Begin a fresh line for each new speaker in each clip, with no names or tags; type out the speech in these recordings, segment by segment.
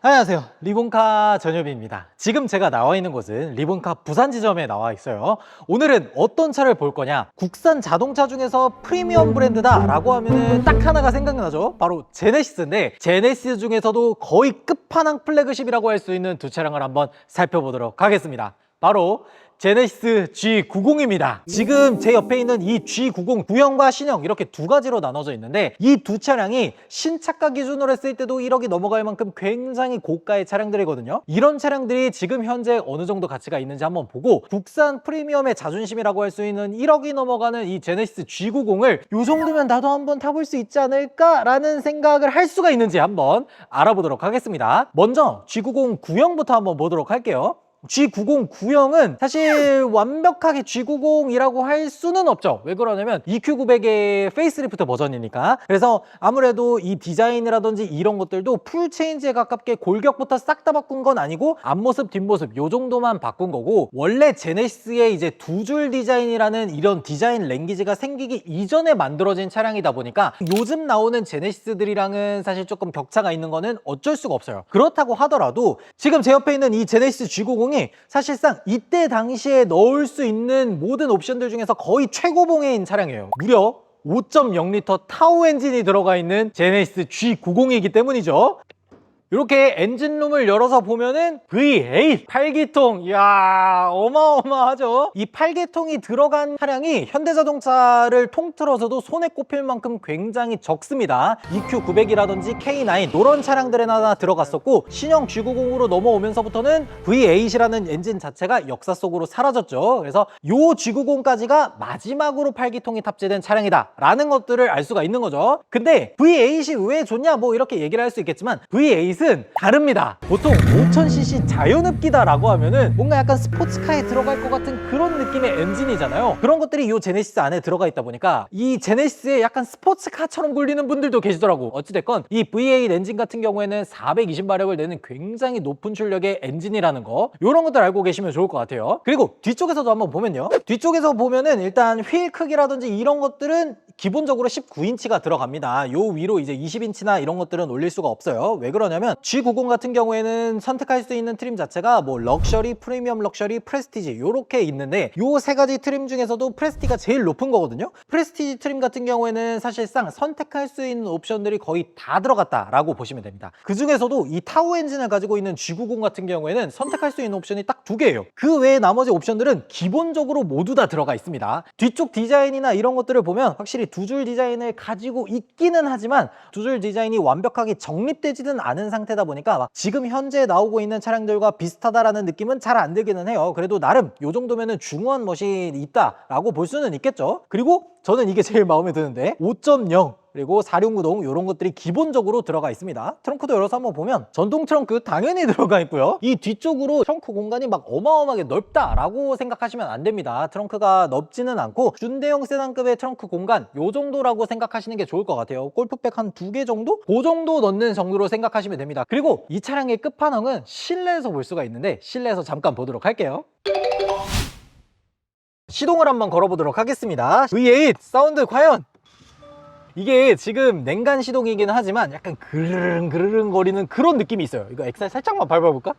안녕하세요. 리본카 전효비입니다. 지금 제가 나와 있는 곳은 리본카 부산 지점에 나와 있어요. 오늘은 어떤 차를 볼 거냐? 국산 자동차 중에서 프리미엄 브랜드다 라고 하면 딱 하나가 생각나죠? 바로 제네시스인데 제네시스 중에서도 거의 끝판왕 플래그십이라고 할 수 있는 두 차량을 한번 살펴보도록 하겠습니다. 바로 제네시스 G90입니다. 지금 제 옆에 있는 이 G90 구형과 신형 이렇게 두 가지로 나눠져 있는데 이 두 차량이 신차가 기준으로 했을 때도 1억이 넘어갈 만큼 굉장히 고가의 차량들이거든요. 이런 차량들이 지금 현재 어느 정도 가치가 있는지 한번 보고 국산 프리미엄의 자존심이라고 할 수 있는 1억이 넘어가는 이 제네시스 G90을 이 정도면 나도 한번 타볼 수 있지 않을까라는 생각을 할 수가 있는지 한번 알아보도록 하겠습니다. 먼저 G90 구형부터 한번 보도록 할게요. G90 구형은 사실 완벽하게 G90이라고 할 수는 없죠. 왜 그러냐면 EQ900의 페이스리프트 버전이니까. 그래서 아무래도 이 디자인이라든지 이런 것들도 풀 체인지에 가깝게 골격부터 싹 다 바꾼 건 아니고 앞모습, 뒷모습 요 정도만 바꾼 거고 원래 제네시스의 이제 두 줄 디자인이라는 이런 디자인 랭귀지가 생기기 이전에 만들어진 차량이다 보니까 요즘 나오는 제네시스들이랑은 사실 조금 격차가 있는 거는 어쩔 수가 없어요. 그렇다고 하더라도 지금 제 옆에 있는 이 제네시스 G90 이 사실상 이때 당시에 넣을 수 있는 모든 옵션들 중에서 거의 최고봉인 차량이에요. 무려 5.0L 타우 엔진이 들어가 있는 제네시스 G90이기 때문이죠. 이렇게 엔진룸을 열어서 보면은 V8 8기통. 이야 어마어마하죠? 이 8기통이 들어간 차량이 현대자동차를 통틀어서도 손에 꼽힐 만큼 굉장히 적습니다. EQ900이라든지 K9 이런 차량들에나 들어갔었고 신형 G90으로 넘어오면서부터는 V8이라는 엔진 자체가 역사 속으로 사라졌죠. 그래서 요 G90까지가 마지막으로 8기통이 탑재된 차량이다. 라는 것들을 알 수가 있는 거죠. 근데 V8이 왜 좋냐? 뭐 이렇게 얘기를 할 수 있겠지만 V8 은 다릅니다. 보통 5000cc 자연흡기다라고 하면은 뭔가 약간 스포츠카에 들어갈 것 같은 그런 느낌의 엔진이잖아요. 그런 것들이 이 제네시스 안에 들어가 있다 보니까 이 제네시스에 약간 스포츠카처럼 굴리는 분들도 계시더라고. 어찌됐건 이 V8 엔진 같은 경우에는 420마력을 내는 굉장히 높은 출력의 엔진이라는 거 이런 것들 알고 계시면 좋을 것 같아요. 그리고 뒤쪽에서도 한번 보면요. 뒤쪽에서 보면은 일단 휠 크기라든지 이런 것들은 기본적으로 19인치가 들어갑니다. 요 위로 이제 20인치나 이런 것들은 올릴 수가 없어요. 왜 그러냐면 G90 같은 경우에는 선택할 수 있는 트림 자체가 뭐 럭셔리, 프리미엄 럭셔리, 프레스티지 요렇게 있는데 요 세 가지 트림 중에서도 프레스티가 제일 높은 거거든요. 프레스티지 트림 같은 경우에는 사실상 선택할 수 있는 옵션들이 거의 다 들어갔다라고 보시면 됩니다. 그 중에서도 이 타우 엔진을 가지고 있는 G90 같은 경우에는 선택할 수 있는 옵션이 딱 두 개예요. 그 외에 나머지 옵션들은 기본적으로 모두 다 들어가 있습니다. 뒤쪽 디자인이나 이런 것들을 보면 확실히 두 줄 디자인을 가지고 있기는 하지만 두 줄 디자인이 완벽하게 정립되지는 않은 상태다 보니까 막 지금 현재 나오고 있는 차량들과 비슷하다라는 느낌은 잘 안 들기는 해요. 그래도 나름 요 정도면은 중후한 멋이 있다라고 볼 수는 있겠죠. 그리고 저는 이게 제일 마음에 드는데 5.0 그리고 4륜구동 이런 것들이 기본적으로 들어가 있습니다. 트렁크도 열어서 한번 보면 전동 트렁크 당연히 들어가 있고요. 이 뒤쪽으로 트렁크 공간이 막 어마어마하게 넓다라고 생각하시면 안 됩니다. 트렁크가 넓지는 않고 준대형 세단급의 트렁크 공간 요 정도라고 생각하시는 게 좋을 것 같아요. 골프백 한 두 개 정도? 그 정도 넣는 정도로 생각하시면 됩니다. 그리고 이 차량의 끝판왕은 실내에서 볼 수가 있는데 실내에서 잠깐 보도록 할게요. 시동을 한번 걸어보도록 하겠습니다. V8 사운드 과연 이게 지금 냉간 시동이기는 하지만 약간 그르릉 그르릉 거리는 그런 느낌이 있어요. 이거 엑셀 살짝만 밟아볼까?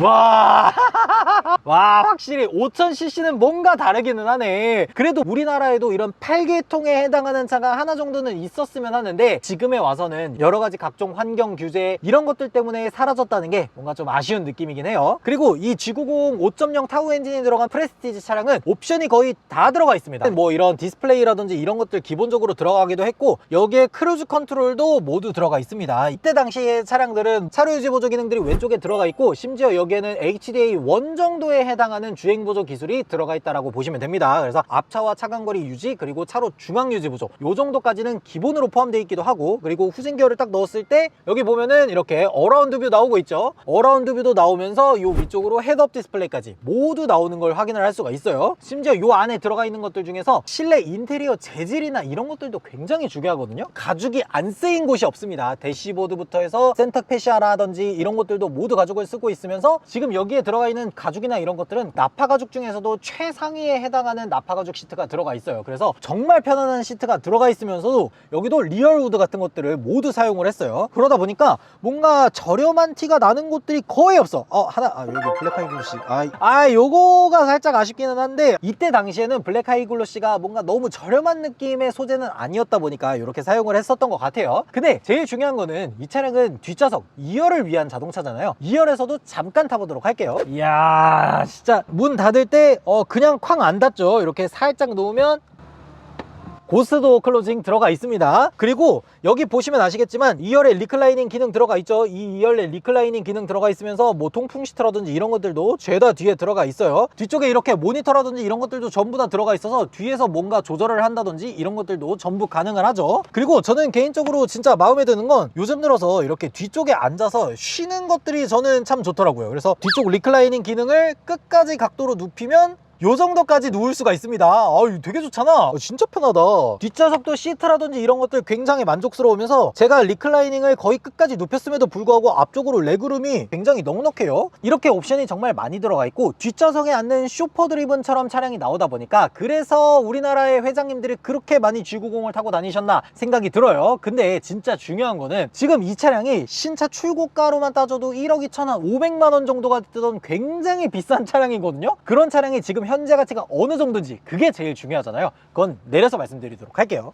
와, 와 확실히 5000cc는 뭔가 다르기는 하네. 그래도 우리나라에도 이런 8계통에 해당하는 차가 하나 정도는 있었으면 하는데 지금에 와서는 여러 가지 각종 환경 규제 이런 것들 때문에 사라졌다는 게 뭔가 좀 아쉬운 느낌이긴 해요. 그리고 이 G90 5.0 타우 엔진이 들어간 프레스티지 차량은 옵션이 거의 다 들어가 있습니다. 뭐 이런 디스플레이라든지 이런 것들 기본적으로 들어가기도 했고 여기에 크루즈 컨트롤도 모두 들어가 있습니다. 이때 당시의 차량들은 차로 유지 보조 기능들이 왼쪽에 들어가 있고 심지어 여기 에는 HDA 1 정도에 해당하는 주행 보조 기술이 들어가 있다라고 보시면 됩니다. 그래서 앞차와 차간거리 유지 그리고 차로 중앙 유지 보조 요 정도까지는 기본으로 포함되어 있기도 하고 그리고 후진 기어를 딱 넣었을 때 여기 보면은 이렇게 어라운드 뷰 나오고 있죠. 어라운드 뷰도 나오면서 요 위쪽으로 헤드업 디스플레이까지 모두 나오는 걸 확인을 할 수가 있어요. 심지어 요 안에 들어가 있는 것들 중에서 실내 인테리어 재질이나 이런 것들도 굉장히 중요하거든요. 가죽이 안 쓰인 곳이 없습니다. 대시보드부터 해서 센터 페시아라든지 이런 것들도 모두 가죽을 쓰고 있으면서 지금 여기에 들어가 있는 가죽이나 이런 것들은 나파 가죽 중에서도 최상위에 해당하는 나파 가죽 시트가 들어가 있어요. 그래서 정말 편안한 시트가 들어가 있으면서도 여기도 리얼 우드 같은 것들을 모두 사용을 했어요. 그러다 보니까 뭔가 저렴한 티가 나는 곳들이 거의 없어. 어, 하나, 아, 여기 블랙 하이 글로시. 아, 아, 요거가 살짝 아쉽기는 한데 이때 당시에는 블랙 하이 글로시가 뭔가 너무 저렴한 느낌의 소재는 아니었다 보니까 이렇게 사용을 했었던 것 같아요. 근데 제일 중요한 거는 이 차량은 뒷좌석 2열을 위한 자동차잖아요. 2열에서도 잠깐 타보도록 할게요. 이야, 진짜 문 닫을 때 어, 그냥 쾅 안 닫죠. 이렇게 살짝 놓으면 고스도 클로징 들어가 있습니다. 그리고 여기 보시면 아시겠지만 2열에 리클라이닝 기능 들어가 있죠. 이 2열에 리클라이닝 기능 들어가 있으면서 뭐 통풍 시트라든지 이런 것들도 죄다 뒤에 들어가 있어요. 뒤쪽에 이렇게 모니터라든지 이런 것들도 전부 다 들어가 있어서 뒤에서 뭔가 조절을 한다든지 이런 것들도 전부 가능을 하죠. 그리고 저는 개인적으로 진짜 마음에 드는 건 요즘 들어서 이렇게 뒤쪽에 앉아서 쉬는 것들이 저는 참 좋더라고요. 그래서 뒤쪽 리클라이닝 기능을 끝까지 각도로 눕히면 요 정도까지 누울 수가 있습니다. 아유, 되게 좋잖아. 어, 진짜 편하다. 뒷좌석도 시트라든지 이런 것들 굉장히 만족스러우면서 제가 리클라이닝을 거의 끝까지 눕혔음에도 불구하고 앞쪽으로 레그룸이 굉장히 넉넉해요. 이렇게 옵션이 정말 많이 들어가 있고 뒷좌석에 앉는 슈퍼 드리븐처럼 차량이 나오다 보니까 그래서 우리나라의 회장님들이 그렇게 많이 G90을 타고 다니셨나 생각이 들어요. 근데 진짜 중요한 거는 지금 이 차량이 신차 출고가로만 따져도 1억 2천한 500만 원 정도가 뜨던 굉장히 비싼 차량이거든요. 그런 차량이 지금 현재 가치가 어느 정도인지 그게 제일 중요하잖아요. 그건 내려서 말씀드리도록 할게요.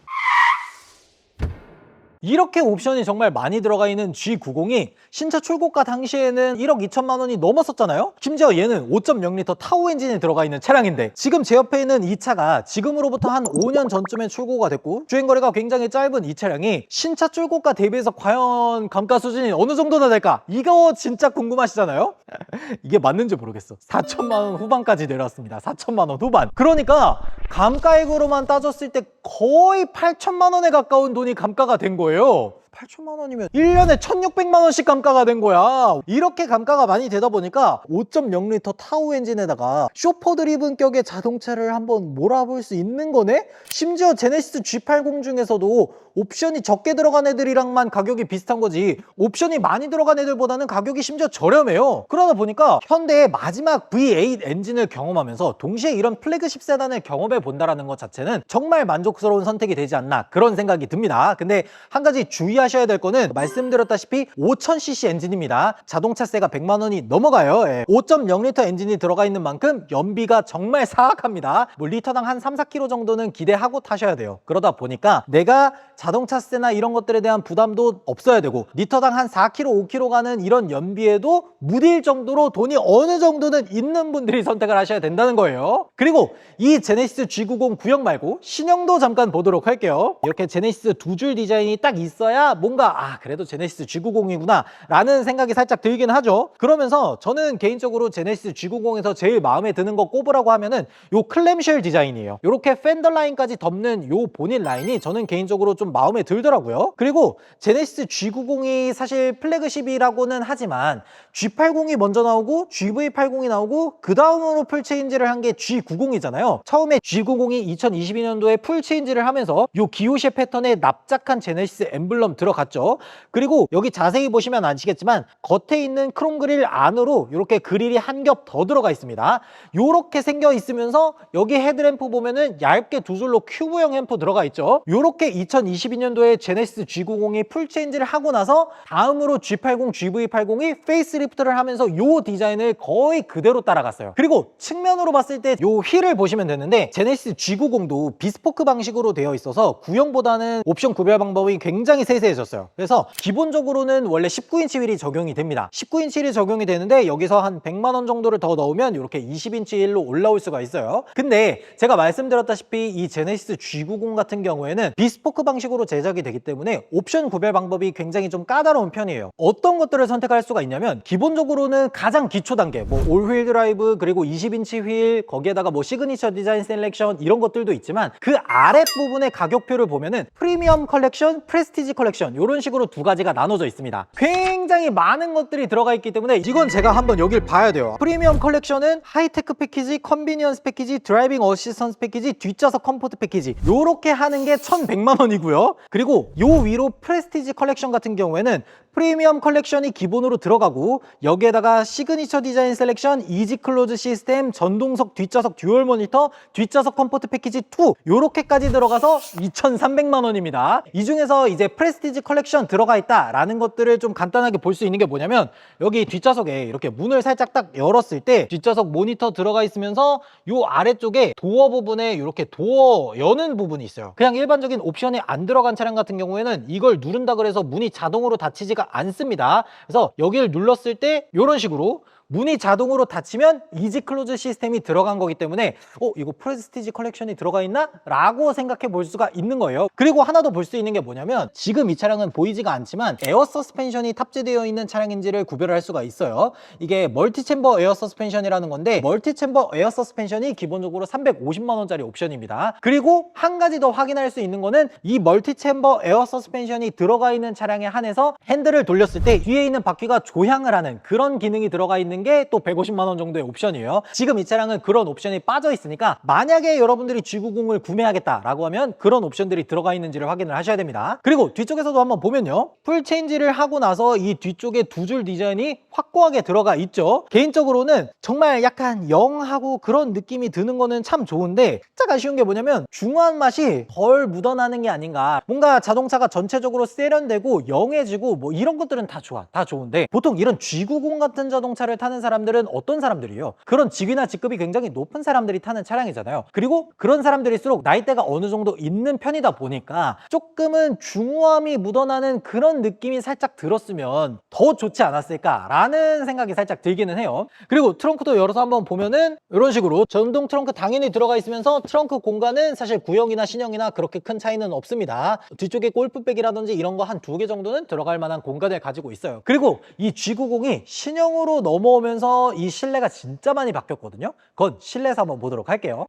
이렇게 옵션이 정말 많이 들어가 있는 G90이 신차 출고가 당시에는 1억 2천만 원이 넘었었잖아요? 심지어 얘는 5.0L 타오 엔진이 들어가 있는 차량인데 지금 제 옆에 있는 이 차가 지금으로부터 한 5년 전쯤에 출고가 됐고 주행거리가 굉장히 짧은 이 차량이 신차 출고가 대비해서 과연 감가 수준이 어느 정도나 될까? 이거 진짜 궁금하시잖아요? 이게 맞는지 모르겠어. 4천만 원 후반까지 내려왔습니다. 4천만 원 후반. 그러니까 감가액으로만 따졌을 때 거의 8천만 원에 가까운 돈이 감가가 된 거예요 거예요. 8천만 원이면 1년에 1,600만 원씩 감가가 된 거야. 이렇게 감가가 많이 되다 보니까 5.0L 타오 엔진에다가 쇼퍼 드리븐격의 자동차를 한번 몰아볼 수 있는 거네? 심지어 제네시스 G80 중에서도 옵션이 적게 들어간 애들이랑만 가격이 비슷한 거지 옵션이 많이 들어간 애들보다는 가격이 심지어 저렴해요. 그러다 보니까 현대의 마지막 V8 엔진을 경험하면서 동시에 이런 플래그십 세단을 경험해 본다라는 것 자체는 정말 만족스러운 선택이 되지 않나 그런 생각이 듭니다. 근데 한 가지 주의하 셔야 될 거는 말씀드렸다시피 5000cc 엔진입니다. 자동차세가 100만 원이 넘어가요. 예. 5.0L 엔진이 들어가 있는 만큼 연비가 정말 사악합니다. 뭐 리터당 한 3, 4km 정도는 기대하고 타셔야 돼요. 그러다 보니까 내가 자동차세나 이런 것들에 대한 부담도 없어야 되고 리터당 한 4km, 5km 가는 이런 연비에도 무딜 정도로 돈이 어느 정도는 있는 분들이 선택을 하셔야 된다는 거예요. 그리고 이 제네시스 G90 구형 말고 신형도 잠깐 보도록 할게요. 이렇게 제네시스 두 줄 디자인이 딱 있어야 뭔가 아 그래도 제네시스 G90이구나 라는 생각이 살짝 들긴 하죠. 그러면서 저는 개인적으로 제네시스 G90에서 제일 마음에 드는 거 꼽으라고 하면은 요 클램쉘 디자인이에요. 이렇게 팬더 라인까지 덮는 요 본인 라인이 저는 개인적으로 좀 마음에 들더라고요. 그리고 제네시스 G90이 사실 플래그십이라고는 하지만 G80이 먼저 나오고 GV80이 나오고 그 다음으로 풀체인지를 한 게 G90이잖아요. 처음에 G90이 2022년도에 풀체인지를 하면서 요 기호시 패턴에 납작한 제네시스 엠블럼 들어 갔죠. 그리고 여기 자세히 보시면 아시겠지만 겉에 있는 크롬 그릴 안으로 이렇게 그릴이 한 겹 더 들어가 있습니다. 요렇게 생겨 있으면서 여기 헤드램프 보면은 얇게 두 줄로 큐브형 햄프 들어가 있죠. 요렇게 2022년도에 제네시스 G90이 풀체인지를 하고 나서 다음으로 G80, GV80이 페이스리프트를 하면서 요 디자인을 거의 그대로 따라갔어요. 그리고 측면으로 봤을 때요 휠을 보시면 되는데 제네시스 G90도 비스포크 방식으로 되어 있어서 구형보다는 옵션 구별 방법이 굉장히 세세 해졌어요. 그래서 기본적으로는 원래 19인치 휠이 적용이 됩니다. 19인치 휠이 적용이 되는데 여기서 한 100만 원 정도를 더 넣으면 이렇게 20인치 휠로 올라올 수가 있어요. 근데 제가 말씀드렸다시피 이 제네시스 G90 같은 경우에는 비스포크 방식으로 제작이 되기 때문에 옵션 구별 방법이 굉장히 좀 까다로운 편이에요. 어떤 것들을 선택할 수가 있냐면 기본적으로는 가장 기초 단계 뭐 올휠 드라이브 그리고 20인치 휠 거기에다가 뭐 시그니처 디자인 셀렉션 이런 것들도 있지만 그 아랫부분의 가격표를 보면은 프리미엄 컬렉션, 프레스티지 컬렉션 이런 식으로 두 가지가 나눠져 있습니다. 굉장히 많은 것들이 들어가 있기 때문에 이건 제가 한번 여길 봐야 돼요. 프리미엄 컬렉션은 하이테크 패키지, 컨비니언스 패키지, 드라이빙 어시스턴스 패키지, 뒷좌석 컴포트 패키지 요렇게 하는 게 1,100만 원이고요. 그리고 요 위로 프레스티지 컬렉션 같은 경우에는 프리미엄 컬렉션이 기본으로 들어가고 여기에다가 시그니처 디자인 셀렉션, 이지 클로즈 시스템, 전동석 뒷좌석 듀얼 모니터, 뒷좌석 컴포트 패키지 2 요렇게까지 들어가서 2,300만 원입니다. 이 중에서 이제 프레스티지 컬렉션 들어가 있다라는 것들을 좀 간단하게 볼 수 있는 게 뭐냐면 여기 뒷좌석에 이렇게 문을 살짝 딱 열었을 때 뒷좌석 모니터 들어가 있으면서 요 아래쪽에 도어 부분에 이렇게 도어 여는 부분이 있어요. 그냥 일반적인 옵션이 안 들어간 차량 같은 경우에는 이걸 누른다 그래서 문이 자동으로 닫히지가 않습니다. 그래서 여기를 눌렀을 때 이런 식으로 문이 자동으로 닫히면 이지 클로즈 시스템이 들어간 거기 때문에 어 이거 프레스티지 컬렉션이 들어가 있나? 라고 생각해 볼 수가 있는 거예요. 그리고 하나 더 볼 수 있는 게 뭐냐면 지금 이 차량은 보이지가 않지만 에어 서스펜션이 탑재되어 있는 차량인지를 구별을 할 수가 있어요. 이게 멀티 챔버 에어 서스펜션이라는 건데 멀티 챔버 에어 서스펜션이 기본적으로 350만 원짜리 옵션입니다. 그리고 한 가지 더 확인할 수 있는 거는 이 멀티 챔버 에어 서스펜션이 들어가 있는 차량에 한해서 핸들을 돌렸을 때 뒤에 있는 바퀴가 조향을 하는 그런 기능이 들어가 있는 게 또 150만 원 정도의 옵션이에요. 지금 이 차량은 그런 옵션이 빠져 있으니까 만약에 여러분들이 G90을 구매하겠다라고 하면 그런 옵션들이 들어가 있는지를 확인을 하셔야 됩니다. 그리고 뒤쪽에서도 한번 보면요. 풀 체인지를 하고 나서 이 뒤쪽에 두 줄 디자인이 확고하게 들어가 있죠. 개인적으로는 정말 약간 영하고 그런 느낌이 드는 거는 참 좋은데 살짝 아쉬운 게 뭐냐면 중후한 맛이 덜 묻어나는 게 아닌가. 뭔가 자동차가 전체적으로 세련되고 영해지고 뭐 이런 것들은 다 좋아. 다 좋은데 보통 이런 G90 같은 자동차를 타는 사람들은 어떤 사람들이에요? 그런 직위나 직급이 굉장히 높은 사람들이 타는 차량이잖아요. 그리고 그런 사람들일수록 나이대가 어느 정도 있는 편이다 보니까 조금은 중후함이 묻어나는 그런 느낌이 살짝 들었으면 더 좋지 않았을까라는 생각이 살짝 들기는 해요. 그리고 트렁크도 열어서 한번 보면은 이런 식으로 전동 트렁크 당연히 들어가 있으면서 트렁크 공간은 사실 구형이나 신형이나 그렇게 큰 차이는 없습니다. 뒤쪽에 골프백이라든지 이런 거 한 두 개 정도는 들어갈 만한 공간을 가지고 있어요. 그리고 이 G90이 신형으로 넘어 오면서 이 실내가 진짜 많이 바뀌었거든요. 그건 실내에서 한번 보도록 할게요.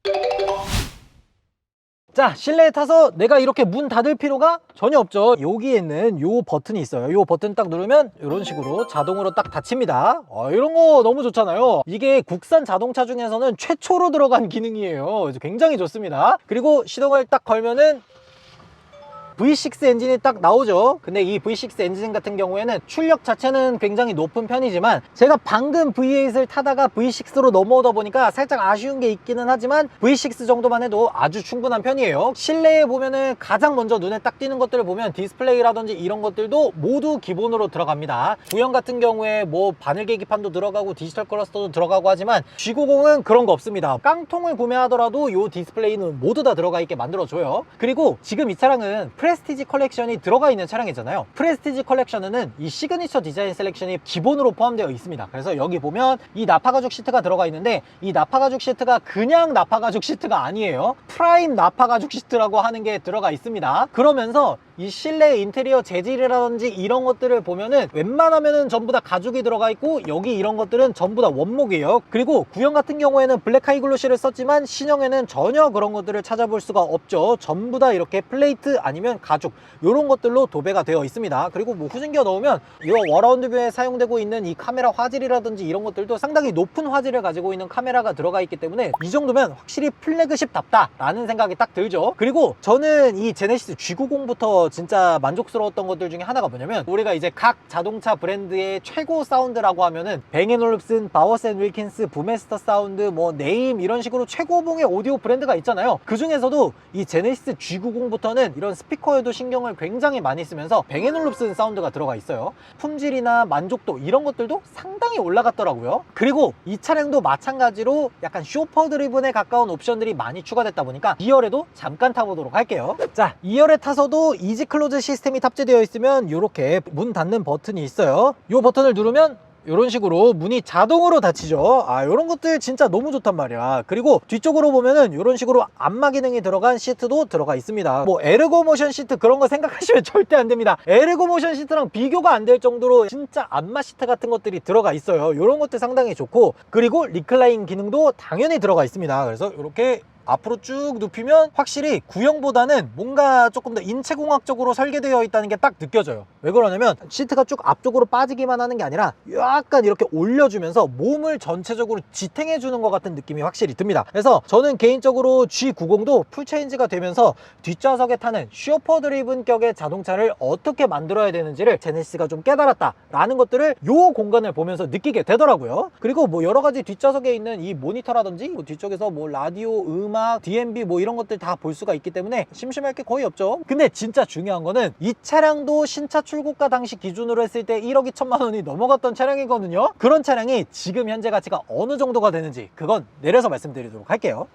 자 실내에 타서 내가 이렇게 문 닫을 필요가 전혀 없죠. 여기에는 요 버튼이 있어요. 요 버튼 딱 누르면 이런 식으로 자동으로 딱 닫힙니다. 어, 이런 거 너무 좋잖아요. 이게 국산 자동차 중에서는 최초로 들어간 기능이에요. 굉장히 좋습니다. 그리고 시동을 딱 걸면은 V6 엔진이 딱 나오죠. 근데 이 V6 엔진 같은 경우에는 출력 자체는 굉장히 높은 편이지만 제가 방금 V8을 타다가 V6로 넘어오다 보니까 살짝 아쉬운 게 있기는 하지만 V6 정도만 해도 아주 충분한 편이에요. 실내에 보면은 가장 먼저 눈에 딱 띄는 것들을 보면 디스플레이라든지 이런 것들도 모두 기본으로 들어갑니다. 구형 같은 경우에 뭐 바늘 계기판도 들어가고 디지털 클러스터도 들어가고 하지만 G90은 그런 거 없습니다. 깡통을 구매하더라도 요 디스플레이는 모두 다 들어가 있게 만들어줘요. 그리고 지금 이 차량은 프레 스티지 컬렉션이 들어가 있는 차량이잖아요. 프레스티지 컬렉션에는 이 시그니처 디자인 셀렉션이 기본으로 포함되어 있습니다. 그래서 여기 보면 이 나파가죽 시트가 들어가 있는데 이 나파가죽 시트가 그냥 나파가죽 시트가 아니에요. 프라임 나파가죽 시트라고 하는 게 들어가 있습니다. 그러면서 이 실내 인테리어 재질이라든지 이런 것들을 보면은 웬만하면은 전부 다 가죽이 들어가 있고 여기 이런 것들은 전부 다 원목이에요. 그리고 구형 같은 경우에는 블랙 하이글로시를 썼지만 신형에는 전혀 그런 것들을 찾아볼 수가 없죠. 전부 다 이렇게 플레이트 아니면 가죽 이런 것들로 도배가 되어 있습니다. 그리고 뭐 후진기어 넣으면 이 워라운드 뷰에 사용되고 있는 이 카메라 화질이라든지 이런 것들도 상당히 높은 화질을 가지고 있는 카메라가 들어가 있기 때문에 이 정도면 확실히 플래그십답다 라는 생각이 딱 들죠. 그리고 저는 이 제네시스 G90부터 진짜 만족스러웠던 것들 중에 하나가 뭐냐면 우리가 이제 각 자동차 브랜드의 최고 사운드라고 하면은 뱅앤올룹슨, 바워센 윌킨스, 부메스터 사운드, 뭐 네임 이런 식으로 최고봉의 오디오 브랜드가 있잖아요. 그 중에서도 이 제네시스 G90부터는 이런 스피커에도 신경을 굉장히 많이 쓰면서 뱅앤올룹슨 사운드가 들어가 있어요. 품질이나 만족도 이런 것들도 상당히 올라갔더라고요. 그리고 이 차량도 마찬가지로 약간 쇼퍼 드리븐에 가까운 옵션들이 많이 추가됐다 보니까 2열에도 잠깐 타보도록 할게요. 자 2열에 타서도 이지 클로즈 시스템이 탑재되어 있으면 이렇게 문 닫는 버튼이 있어요. 이 버튼을 누르면 이런 식으로 문이 자동으로 닫히죠. 아 이런 것들 진짜 너무 좋단 말이야. 그리고 뒤쪽으로 보면은 이런 식으로 안마 기능이 들어간 시트도 들어가 있습니다. 뭐 에르고 모션 시트 그런 거 생각하시면 절대 안 됩니다. 에르고 모션 시트랑 비교가 안 될 정도로 진짜 안마 시트 같은 것들이 들어가 있어요. 이런 것들 상당히 좋고 그리고 리클라인 기능도 당연히 들어가 있습니다. 그래서 이렇게 앞으로 쭉 눕히면 확실히 구형보다는 뭔가 조금 더 인체공학적으로 설계되어 있다는 게 딱 느껴져요. 왜 그러냐면 시트가 쭉 앞쪽으로 빠지기만 하는 게 아니라 약간 이렇게 올려주면서 몸을 전체적으로 지탱해 주는 것 같은 느낌이 확실히 듭니다. 그래서 저는 개인적으로 G90도 풀체인지가 되면서 뒷좌석에 타는 슈퍼 드리븐 격의 자동차를 어떻게 만들어야 되는지를 제네시스가 좀 깨달았다라는 것들을 요 공간을 보면서 느끼게 되더라고요. 그리고 뭐 여러 가지 뒷좌석에 있는 이 모니터라든지 뭐 뒤쪽에서 뭐 라디오, 음 악, DMB 뭐 이런 것들 다 볼 수가 있기 때문에 심심할 게 거의 없죠. 근데 진짜 중요한 거는 이 차량도 신차 출고가 당시 기준으로 했을 때 1억 2천만 원이 넘어갔던 차량이거든요. 그런 차량이 지금 현재 가치가 어느 정도가 되는지 그건 내려서 말씀드리도록 할게요.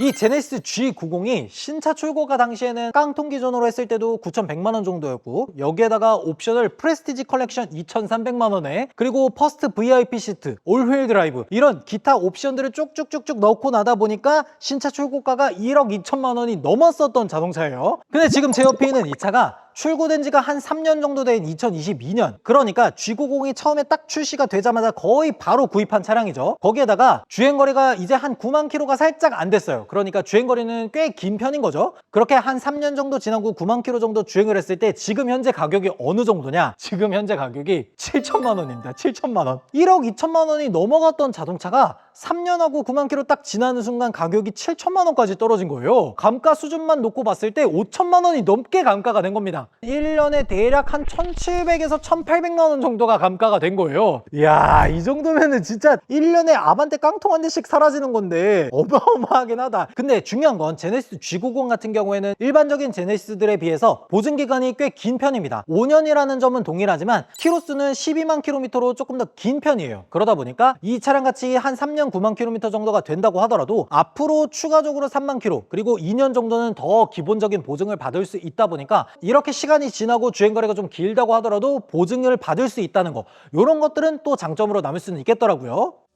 이 제네시스 G90이 신차 출고가 당시에는 깡통 기준으로 했을 때도 9,100만 원 정도였고 여기에다가 옵셔널 프레스티지 컬렉션 2,300만 원에 그리고 퍼스트 VIP 시트, 올휠 드라이브 이런 기타 옵션들을 쭉쭉쭉쭉 넣고 나다 보니까 신차 출고가가 1억 2천만 원이 넘었었던 자동차예요. 근데 지금 제 옆에 있는 이 차가 출고된 지가 한 3년 정도 된 2022년. 그러니까 G90이 처음에 딱 출시가 되자마자 거의 바로 구입한 차량이죠. 거기에다가 주행거리가 이제 한 9만 킬로가 살짝 안 됐어요. 그러니까 주행거리는 꽤 긴 편인 거죠. 그렇게 한 3년 정도 지나고 9만 킬로 정도 주행을 했을 때 지금 현재 가격이 어느 정도냐? 지금 현재 가격이 7천만 원입니다. 7천만 원. 1억 2천만 원이 넘어갔던 자동차가 3년하고 9만 킬로 딱 지나는 순간 가격이 7천만 원까지 떨어진 거예요. 감가 수준만 놓고 봤을 때 5천만 원이 넘게 감가가 된 겁니다. 1년에 대략 한 1,700에서 1,800만 원 정도가 감가가 된 거예요. 이야, 이 정도면은 진짜 1년에 아반떼 깡통 한 대씩 사라지는 건데 어마어마하긴 하다. 근데 중요한 건 제네시스 G90 같은 경우에는 일반적인 제네시스들에 비해서 보증 기간이 꽤 긴 편입니다. 5년이라는 점은 동일하지만 키로수는 12만 킬로미터로 조금 더 긴 편이에요. 그러다 보니까 이 차량 같이 한 3년 9만 킬로미터 정도가 된다고 하더라도 앞으로 추가적으로 3만 킬로 그리고 2년 정도는 더 기본적인 보증을 받을 수 있다 보니까 이렇게 시간이 지나고 주행거리가 좀 길다고 하더라도 보증을 받을 수 있다는 거 이런 것들은 또 장점으로 남을 수는 있겠더라고요.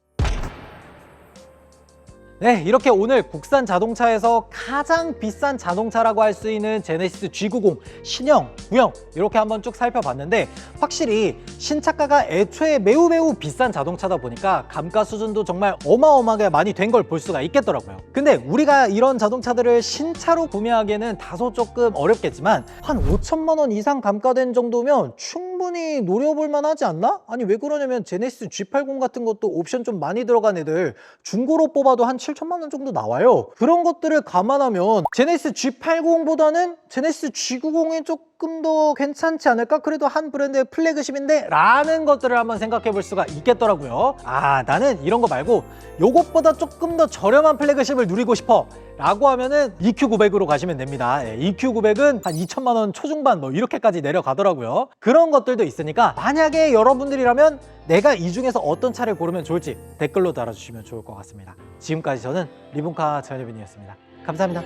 네, 이렇게 오늘 국산 자동차에서 가장 비싼 자동차라고 할 수 있는 제네시스 G90 신형, 구형 이렇게 한번 쭉 살펴봤는데 확실히 신차가가 애초에 매우 매우 비싼 자동차다 보니까 감가 수준도 정말 어마어마하게 많이 된 걸 볼 수가 있겠더라고요. 근데 우리가 이런 자동차들을 신차로 구매하기에는 다소 조금 어렵겠지만 한 5천만 원 이상 감가된 정도면 충분히 노려볼 만하지 않나? 아니 왜 그러냐면 제네시스 G80 같은 것도 옵션 좀 많이 들어간 애들 중고로 뽑아도 한 7천만 원 정도 나와요. 그런 것들을 감안하면 제네시스 G80보다는 제네시스 G90이 조금 더 괜찮지 않을까? 그래도 한 브랜드의 플래그십인데 라는 것들을 한번 생각해 볼 수가 있겠더라고요. 아 나는 이런 거 말고 요것보다 조금 더 저렴한 플래그십을 누리고 싶어 라고 하면은 EQ900으로 가시면 됩니다. 예, EQ900은 한 2천만 원 초중반 뭐 이렇게까지 내려가더라고요. 그런 것들도 있으니까 만약에 여러분들이라면 내가 이 중에서 어떤 차를 고르면 좋을지 댓글로 달아주시면 좋을 것 같습니다. 지금까지 저는 리본카 전효빈이었습니다. 감사합니다.